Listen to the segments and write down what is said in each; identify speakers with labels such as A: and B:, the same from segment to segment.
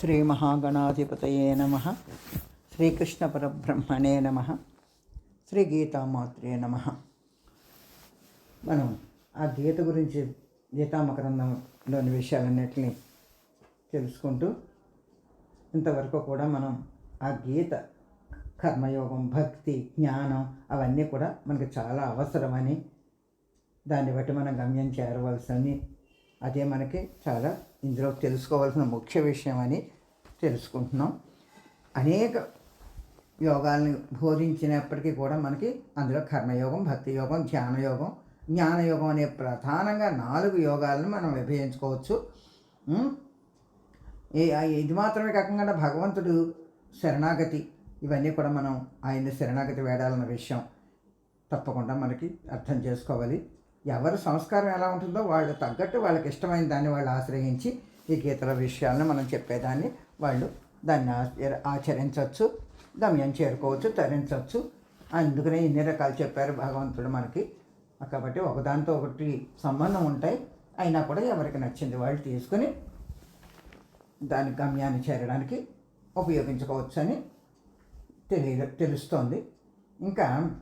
A: శ్రీ మహాగణాధిపతయే నమ. శ్రీకృష్ణ పరబ్రహ్మణే నమ. శ్రీ గీతామాత్రే నమ. మనం ఆ గీత గురించి గీతామకరంధంలోని విషయాలన్నిటిని తెలుసుకుంటూ ఇంతవరకు కూడా మనం ఆ గీత కర్మయోగం భక్తి జ్ఞానం అవన్నీ కూడా మనకు చాలా అవసరమని దాన్ని బట్టి మనం గమ్యం చేరవలసని అదే మనకి చాలా ఇందులో తెలుసుకోవాల్సిన ముఖ్య విషయం అని తెలుసుకుంటున్నాం. అనేక యోగాల్ని బోధించినప్పటికీ కూడా మనకి అందులో కర్మయోగం భక్తి యోగం ధ్యానయోగం జ్ఞానయోగం అనే ప్రధానంగా నాలుగు యోగాలను మనం విభజించుకోవచ్చు ఇది మాత్రమే కాకుండా భగవంతుడు శరణాగతి ఇవన్నీ కూడా మనం ఆయన శరణాగతి వేడాలన్న విషయం తప్పకుండా మనకి అర్థం చేసుకోవాలి. ఎవరి సంస్కారం ఎలా ఉంటుందో వాళ్ళు తగ్గట్టు వాళ్ళకి ఇష్టమైన దాన్ని వాళ్ళు ఆశ్రయించి ఈ గీతల విషయాలను మనం చెప్పేదాన్ని. వాళ్ళు దాన్ని ఆచరించవచ్చు గమ్యం చేరుకోవచ్చు తరించవచ్చు అందుకనే ఇన్ని రకాలు చెప్పారు భగవంతుడు మనకి. కాబట్టి ఒకదానితో ఒకటి సంబంధం ఉంటాయి. అయినా కూడా ఎవరికి నచ్చింది వాళ్ళు తీసుకుని దాని గమ్యాన్ని చేరడానికి ఉపయోగించుకోవచ్చు అని తెలియ తెలుస్తోంది. ఇంకా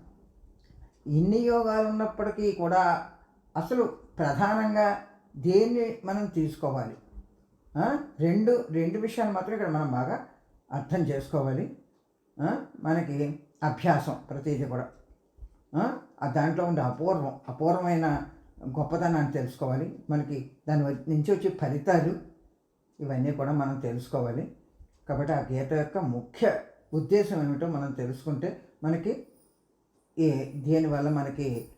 A: ఇన్ని యోగాలు ఉన్నప్పటికీ కూడా అసలు ప్రధానంగా దేన్ని మనం తీసుకోవాలి? రెండు రెండు విషయాలు మాత్రం ఇక్కడ మనం బాగా అర్థం చేసుకోవాలి. మనకి అభ్యాసం ప్రతిదీ కూడా. దాంట్లో ఉండే అపూర్వం అపూర్వమైన గొప్పతనాన్ని తెలుసుకోవాలి. మనకి దాని నుంచి వచ్చే ఫలితాలు ఇవన్నీ కూడా మనం తెలుసుకోవాలి. కాబట్టి ఆ గీత యొక్క ముఖ్య ఉద్దేశం ఏమిటో మనం తెలుసుకుంటే మనకి దేనివల్ల మనకి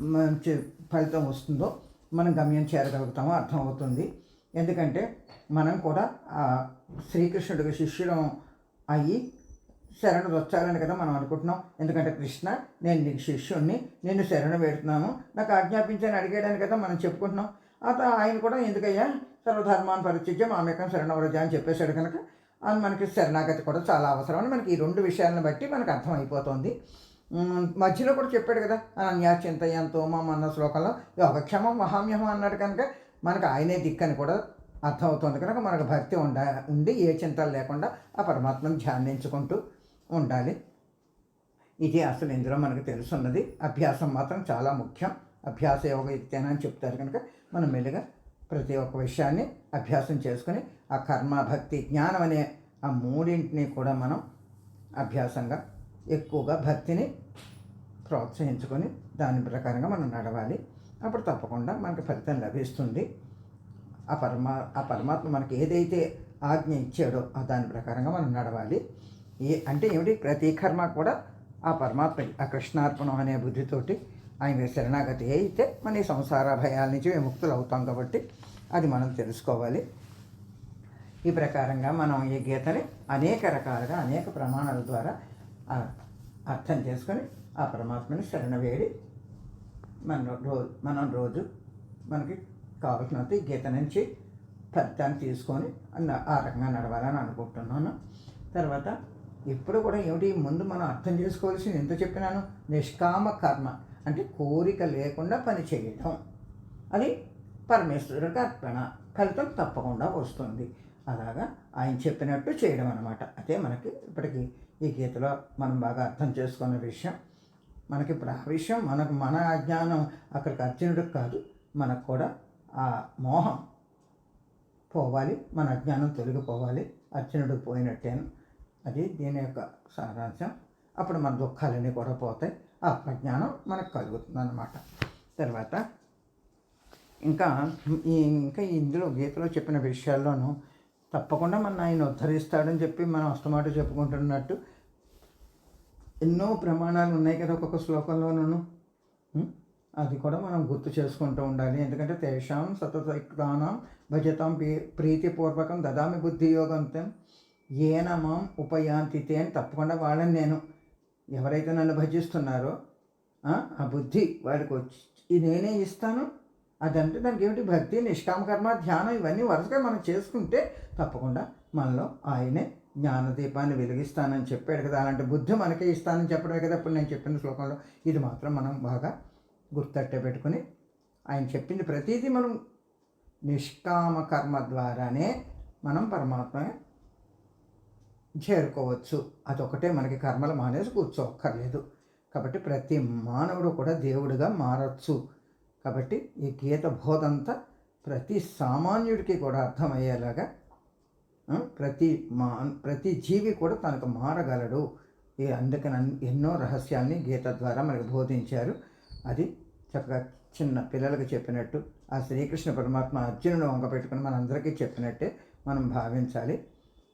A: మంచి ఫలితం వస్తుందో మనం గమ్యం చేరగలుగుతామో అర్థమవుతుంది. ఎందుకంటే మనం కూడా ఆ శ్రీకృష్ణుడికి శిష్యులం అయ్యి శరణు వచ్చాలని కదా మనం అనుకుంటున్నాం. ఎందుకంటే కృష్ణ నేను నీకు శిష్యుణ్ణి నేను శరణు పెడుతున్నాను నాకు ఆజ్ఞాపించని అడిగాడని కదా మనం చెప్పుకుంటున్నాం. అత ఆయన కూడా ఎందుకయ్యా సర్వధర్మాన్ని పరిచయం ఆమెకం శరణవరజ అని చెప్పేశాడు కనుక అది మనకి శరణాగతి కూడా చాలా అవసరం అని మనకి ఈ రెండు విషయాలను బట్టి మనకు అర్థమైపోతుంది. అయిపోతుంది మధ్యలో కూడా చెప్పాడు కదా అనన్యా చింతయంతో మా అన్న శ్లోకంలో యోగక్షేమం మహామ్యమం అన్నాడు కనుక మనకు ఆయనే దిక్కని కూడా అర్థమవుతుంది కనుక మనకు భక్తి ఉండ ఉండి ఏ చింతలు లేకుండా ఆ పరమాత్మను ధ్యానించుకుంటూ ఉండాలి. ఇది అసలు ఇందులో మనకు తెలుసున్నది. అభ్యాసం మాత్రం చాలా ముఖ్యం. అభ్యాస యోగ యుక్తేనా అని చెప్తారు కనుక మనం మెల్లిగా ప్రతి ఒక్క విషయాన్ని అభ్యాసం చేసుకుని ఆ కర్మ భక్తి జ్ఞానం అనే ఆ మూడింటిని కూడా మనం అభ్యాసంగా ఎక్కువగా భక్తిని ప్రోత్సహించుకొని దాని ప్రకారంగా మనం నడవాలి. అప్పుడు తప్పకుండా మనకు ఫలితం లభిస్తుంది. ఆ పరమా ఆ పరమాత్మ మనకి ఏదైతే ఆజ్ఞ ఇచ్చాడో ఆ దాని ప్రకారంగా మనం నడవాలి. ఏ అంటే ఏమిటి? ప్రతి కర్మ కూడా ఆ పరమాత్మ ఆ కృష్ణార్పణం అనే బుద్ధితోటి ఆయన శరణాగతి అయితే మన ఈ సంసార భయాల నుంచి విముక్తులు అవుతాం కాబట్టి అది మనం తెలుసుకోవాలి. ఈ ప్రకారంగా మనం ఈ గీతని అనేక రకాలుగా అనేక ప్రమాణాల ద్వారా అర్థం చేసుకొని ఆ పరమాత్మని శరణ వేడి మన రోజు మనం రోజు మనకి కావలసినంత ఈ గీత నుంచి ఫలితాన్ని తీసుకొని ఆ రకంగా నడవాలని అనుకుంటున్నాను. తర్వాత ఇప్పుడు కూడా ఏమిటి ముందు మనం అర్థం చేసుకోవాల్సింది ఎంత చెప్పినాను? నిష్కామ కర్మ అంటే కోరిక లేకుండా పని చేయడం అది పరమేశ్వరుడికి అర్పణ. ఫలితం తప్పకుండా వస్తుంది. అలాగా ఆయన చెప్పినట్టు చేయడం అనమాట అదే మనకి ఇప్పటికీ ఈ గీతలో మనం బాగా అర్థం చేసుకున్న విషయం మనకి ఇప్పుడు ఆ విషయం మనకు మన అజ్ఞానం అక్కడికి అర్జునుడికి కాదు. మనకు కూడా ఆ మోహం పోవాలి మన అజ్ఞానం తొలగిపోవాలి. అర్జునుడికి పోయినట్టేను. అది దీని యొక్క సారాంశం. అప్పుడు మన దుఃఖాలన్నీ కూడా పోతాయి. ఆ ప్రజ్ఞానం మనకు కలుగుతుంది అన్నమాట తర్వాత ఇంకా ఈ ఇంకా ఇందులో గీతలో చెప్పిన విషయాల్లోనూ తప్పకుండా మన ఆయన ఉద్ధరిస్తాడని చెప్పి మనం అష్టమాట చెప్పుకుంటున్నట్టు ఎన్నో ప్రమాణాలు ఉన్నాయి కదా ఒక్కొక్క శ్లోకంలోనూ. అది కూడా మనం గుర్తు చేసుకుంటూ ఉండాలి. ఎందుకంటే తేషాం సతతానం భజతాం ప్రీ- ప్రీతిపూర్వకం దదామి బుద్ధి యోగంతం ఏన మాం ఉపయాంతి అని తప్పకుండా వాళ్ళని నేను ఎవరైతే నన్ను భజిస్తున్నారో ఆ, బుద్ధి వాడికి వచ్చి నేనే ఇస్తాను. అదంటే దానికి ఏమిటి? భక్తి నిష్కామకర్మ ధ్యానం ఇవన్నీ వరుసగా మనం చేసుకుంటే తప్పకుండా మనలో ఆయనే జ్ఞానదీపాన్ని వెలిగిస్తానని చెప్పాడు కదా. అలాంటి బుద్ధి మనకే ఇస్తానని చెప్పడమే కదా. ఇప్పుడు నేను చెప్పిన శ్లోకంలో ఇది మాత్రం మనం బాగా గుర్తట్టే పెట్టుకుని ఆయన చెప్పింది ప్రతిదీ మనం నిష్కామ కర్మ ద్వారానే మనం పరమాత్మ చేరుకోవచ్చు. అదొకటే మనకి కర్మలు మానేసి కూర్చోక్కర్లేదు. కాబట్టి ప్రతి మానవుడు కూడా దేవుడిగా మారచ్చు. కాబట్టి ఈ గీత బోధంతా ప్రతి సామాన్యుడికి కూడా అర్థమయ్యేలాగా ప్రతి మా ప్రతి జీవి కూడా తనకు మారగలడు. ఈ అందుకని అన్- ఎన్నో రహస్యాల్ని గీత ద్వారా మనకు బోధించారు. అది చక్కగా చిన్న పిల్లలకు చెప్పినట్టు ఆ శ్రీకృష్ణ పరమాత్మ అర్జునుడు వంక పెట్టుకుని మనందరికీ చెప్పినట్టే మనం భావించాలి.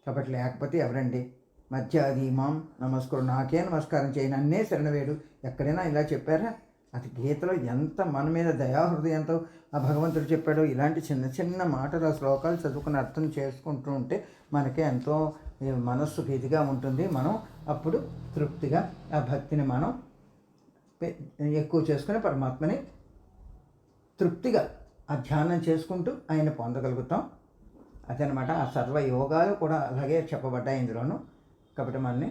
A: కాబట్టి లేకపోతే ఎవరండి? మధ్య అది మాం నమస్కారం. నాకే నమస్కారం చేయను అన్నే శరణవేడు. ఎక్కడైనా ఇలా చెప్పారా? అది గీతలో ఎంత మన మీద దయాహృదయంతో ఆ భగవంతుడు చెప్పాడో ఇలాంటి చిన్న చిన్న మాటలు ఆ శ్లోకాలు చదువుకుని అర్థం చేసుకుంటూ ఉంటే మనకి ఎంతో మనస్సుకు ఇదిగా ఉంటుంది. మనం అప్పుడు తృప్తిగా ఆ భక్తిని మనం ఎక్కువ చేసుకుని పరమాత్మని తృప్తిగా ఆ ధ్యానం చేసుకుంటూ ఆయన పొందగలుగుతాం. అదనమాట ఆ సర్వ యోగాలు కూడా అలాగే చెప్పబడ్డాయి ఇందులోనూ. కాబట్టి మనని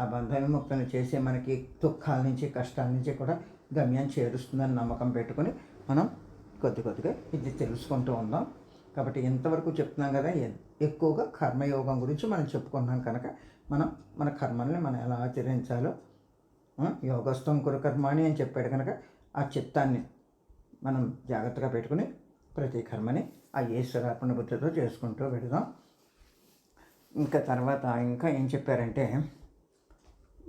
A: ఆ బంధ విముక్తిని చేసి మనకి దుఃఖాల నుంచి కష్టాల నుంచి కూడా గమ్యం చేరుస్తుందని నమ్మకం పెట్టుకొని మనం కొద్ది కొద్దిగా ఇది తెలుసుకుంటూ ఉందాం. కాబట్టి ఇంతవరకు చెప్తున్నాం కదా ఎ- ఎక్కువగా కర్మయోగం గురించి మనం చెప్పుకున్నాం కనుక మనం మన కర్మల్ని మనం ఎలా ఆచరించాలో యోగస్థం కురు కర్మాణి అని చెప్పాడు కనుక ఆ చిత్తాన్ని మనం జాగ్రత్తగా పెట్టుకుని ప్రతి కర్మని ఆ ఈశ్వరార్పణ బుద్ధితో చేసుకుంటూ పెడదాం. ఇంకా తర్వాత ఇంకా ఏం చెప్పారంటే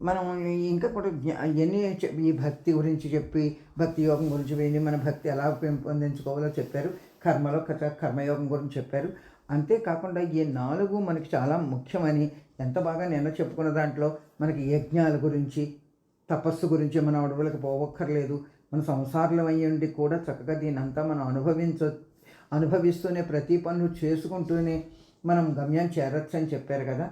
A: మనం ఇంకా కూడా జ్ఞా- ఎన్ని ఈ భక్తి గురించి చెప్పి భక్తి యోగం గురించి వెళ్ళి మన భక్తి ఎలా పెంపొందించుకోవాలో చెప్పారు. కర్మలో కథ కర్మయోగం గురించి చెప్పారు. అంతేకాకుండా ఈ నాలుగు మనకి చాలా ముఖ్యమని ఎంత బాగా నిన్న చెప్పుకున్న దాంట్లో మనకి యజ్ఞాల గురించి తపస్సు గురించి మన అడవులకు పోవక్కర్లేదు. మన సంసారం అయ్యండి కూడా చక్కగా దీని అంతా మనం అనుభవించ అనుభవిస్తూనే ప్రతి పనులు చేసుకుంటూనే మనం గమ్యం చేరొచ్చని చెప్పారు కదా.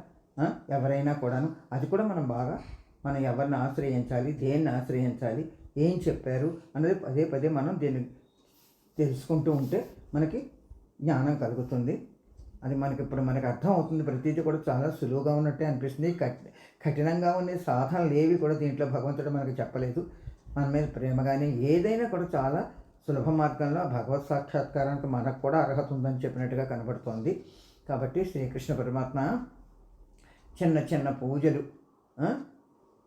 A: ఎవరైనా కూడాను. అది కూడా మనం బాగా మనం ఎవరిని ఆశ్రయించాలి దేన్ని ఆశ్రయించాలి ఏం చెప్పారు అన్నది పదే పదే మనం దీన్ని తెలుసుకుంటూ ఉంటే మనకి జ్ఞానం కలుగుతుంది. అది మనకి ఇప్పుడు మనకి అర్థం అవుతుంది. ప్రతిదీ కూడా చాలా సులువుగా ఉన్నట్టే అనిపిస్తుంది. కఠి కఠినంగా ఉండే సాధనలు ఏవి కూడా దీంట్లో భగవంతుడు మనకి చెప్పలేదు. మన మీద ప్రేమ కానీ ఏదైనా కూడా చాలా సులభ మార్గంలో భగవత్ సాక్షాత్కారానికి మనకు కూడా అర్హత ఉందని చెప్పినట్టుగా కనబడుతోంది. కాబట్టి శ్రీకృష్ణ పరమాత్మ చిన్న చిన్న పూజలు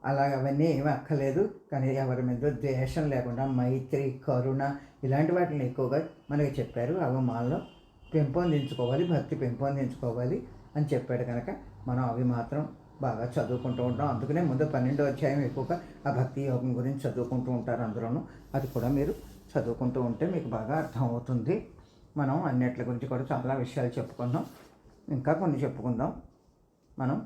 A: అలాగ అవన్నీ ఏమీ అక్కర్లేదు. కానీ ఎవరి మీద ద్వేషం లేకుండా మైత్రి కరుణ ఇలాంటి వాటిని ఎక్కువగా మనకి చెప్పారు అవి మాలో పెంపొందించుకోవాలి భక్తి పెంపొందించుకోవాలి అని చెప్పాడు కనుక మనం అవి మాత్రం బాగా చదువుకుంటూ ఉంటాం. అందుకనే ముందు పన్నెండో అధ్యాయం ఎక్కువగా ఆ భక్తి యోగం గురించి చదువుకుంటూ ఉంటారు అందులోనూ. అది కూడా మీరు చదువుకుంటూ ఉంటే మీకు బాగా అర్థం అవుతుంది మనం అన్నిటి గురించి కూడా చాలా విషయాలు చెప్పుకుందాం ఇంకా కొన్ని చెప్పుకుందాం. మనం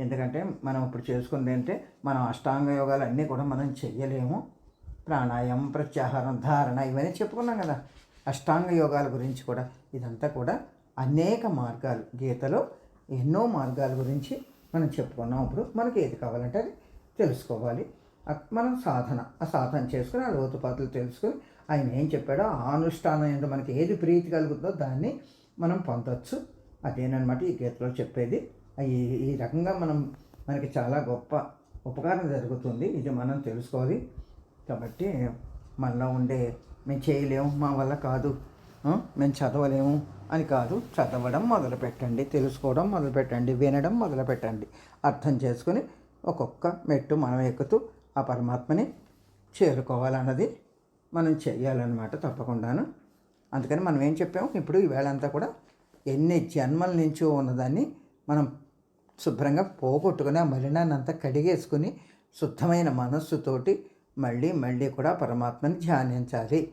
A: ఎందుకంటే మనం ఇప్పుడు చేసుకుంది అంటే మనం అష్టాంగ యోగాలు అన్నీ కూడా మనం చెయ్యలేము. ప్రాణాయామం ప్రత్యాహారం ధారణ ఇవన్నీ చెప్పుకున్నాం కదా. అష్టాంగ యోగాల గురించి కూడా ఇదంతా కూడా అనేక మార్గాలు గీతలో ఎన్నో మార్గాల గురించి మనం చెప్పుకున్నాం. ఇప్పుడు మనకి ఏది కావాలంటే అది తెలుసుకోవాలి. మనం సాధన ఆ సాధన చేసుకుని ఆ లోతుపాతులు తెలుసుకుని ఆయన ఏం చెప్పాడో ఆ అనుష్ఠానం ఏంటో మనకి ఏది ప్రీతి కలుగుతుందో దాన్ని మనం పొందొచ్చు. అదేనమాట ఈ గీతలో చెప్పేది. ఈ ఈ రకంగా మనం మనకి చాలా గొప్ప ఉపకారం జరుగుతుంది. ఇది మనం తెలుసుకోవాలి. కాబట్టి మనలో ఉండే మేము చేయలేము మా వల్ల కాదు మేము చదవలేము అని కాదు. చదవడం మొదలు పెట్టండి తెలుసుకోవడం మొదలు పెట్టండి వినడం మొదలు పెట్టండి అర్థం చేసుకుని ఒక్కొక్క మెట్టు మనం ఎక్కుతూ ఆ పరమాత్మని చేరుకోవాలన్నది మనం చేయాలన్నమాట తప్పకుండాను. అందుకని మనం ఏం చెప్పాము? ఇప్పుడు ఈవేళ అంతా కూడా ఎన్ని జన్మల నుంచో ఉన్నదాన్ని మనం శుభ్రంగా పోగొట్టుకుని ఆ మలినాన్ని అంతా కడిగేసుకుని శుద్ధమైన మనస్సుతోటి మళ్ళీ మళ్ళీ కూడా పరమాత్మని ధ్యానించాలి.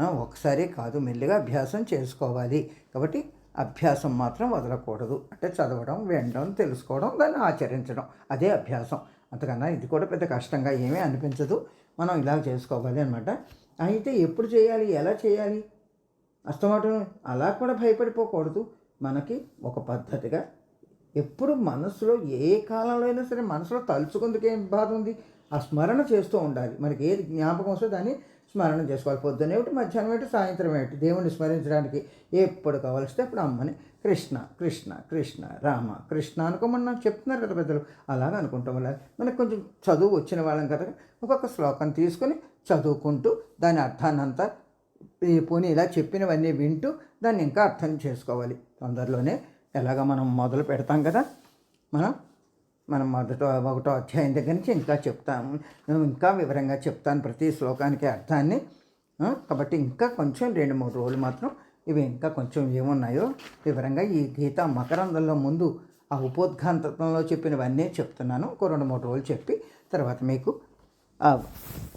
A: ఒకసారి కాదు మెల్లిగా అభ్యాసం చేసుకోవాలి. కాబట్టి అభ్యాసం మాత్రం వదలకూడదు. అంటే చదవడం వినడం తెలుసుకోవడం దాన్ని ఆచరించడం అదే అభ్యాసం. అంతకన్నా ఇది కూడా పెద్ద కష్టంగా ఏమీ అనిపించదు. మనం ఇలా చేసుకోవాలి అనమాట అయితే ఎప్పుడు చేయాలి? ఎలా చేయాలి? అస్తమాటం అలా కూడా భయపడిపోకూడదు. మనకి ఒక పద్ధతిగా ఎప్పుడు మనసులో ఏ కాలంలో అయినా సరే మనసులో తలుచుకుందుకే బాధ ఉంది? ఆ స్మరణ చేస్తూ ఉండాలి. మనకి ఏది జ్ఞాపకం వస్తే దాన్ని స్మరణ చేసుకోవాలి. పొద్దున్న ఏమిటి మధ్యాహ్నం ఏమిటి సాయంత్రం ఏమిటి దేవుణ్ణి స్మరించడానికి ఎప్పుడు కావలిస్తే అప్పుడు అమ్మని కృష్ణ కృష్ణ కృష్ణ రామ కృష్ణ అనుకోమని నాకు చెప్తున్నారు కదా పెద్దలు. అలాగ అనుకుంటాం వల్ల మనకు కొంచెం చదువు వచ్చిన వాళ్ళం కదా. ఒక్కొక్క శ్లోకం తీసుకొని చదువుకుంటూ దాని అర్థాన్ని అంతా పోనీ ఇలా చెప్పినవన్నీ వింటూ దాన్ని ఇంకా అర్థం చేసుకోవాలి. తొందరలోనే ఎలాగ మనం మొదలు పెడతాం కదా? మనం మనం మొదట ఒకటో అధ్యాయం దగ్గర నుంచి ఇంకా చెప్తాము. ఇంకా వివరంగా చెప్తాను ప్రతి శ్లోకానికి అర్థాన్ని. కాబట్టి ఇంకా కొంచెం రెండు మూడు రోజులు మాత్రం ఇవి ఇంకా కొంచెం ఏమున్నాయో వివరంగా ఈ గీత మకరందంలో ముందు ఆ ఉపోద్ఘాంతంలో చెప్పినవన్నీ చెప్తున్నాను. ఒక రెండు మూడు రోజులు చెప్పి తర్వాత మీకు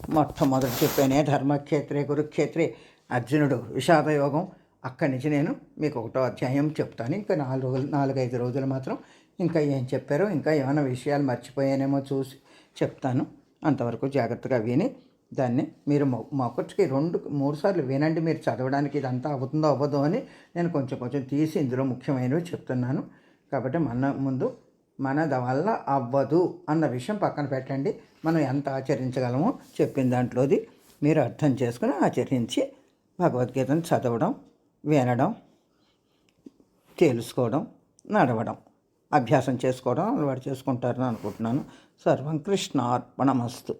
A: మొట్టమొదటి చెప్పానే ధర్మక్షేత్రే కురుక్షేత్రే అర్జునుడు విషాదయోగం అక్కడి నుంచి నేను మీకు ఒకటో అధ్యాయం చెప్తాను. ఇంకా నాలుగు రోజులు నాలుగైదు రోజులు మాత్రం ఇంకా ఏం చెప్పారో ఇంకా ఏమైనా విషయాలు మర్చిపోయానేమో చూసి చెప్తాను. అంతవరకు జాగ్రత్తగా విని దాన్ని మీరు మొ- మొక్కటికి రెండు మూడు సార్లు వినండి. మీరు చదవడానికి ఇదంతా అవుతుందో అవ్వదో అని నేను కొంచెం కొంచెం తీసి ఇందులో ముఖ్యమైనవి చెప్తున్నాను. కాబట్టి మన ముందు మన వల్ల అవ్వదు అన్న విషయం పక్కన పెట్టండి. మనం ఎంత ఆచరించగలమో చెప్పిన దాంట్లోది మీరు అర్థం చేసుకుని ఆచరించి భగవద్గీతను చదవడం వినడం తెలుసుకోవడం నడవడం అభ్యాసం చేసుకోవడం అలవాటు చేసుకుంటారని అనుకుంటున్నాను. సర్వం కృష్ణార్పణమస్తు.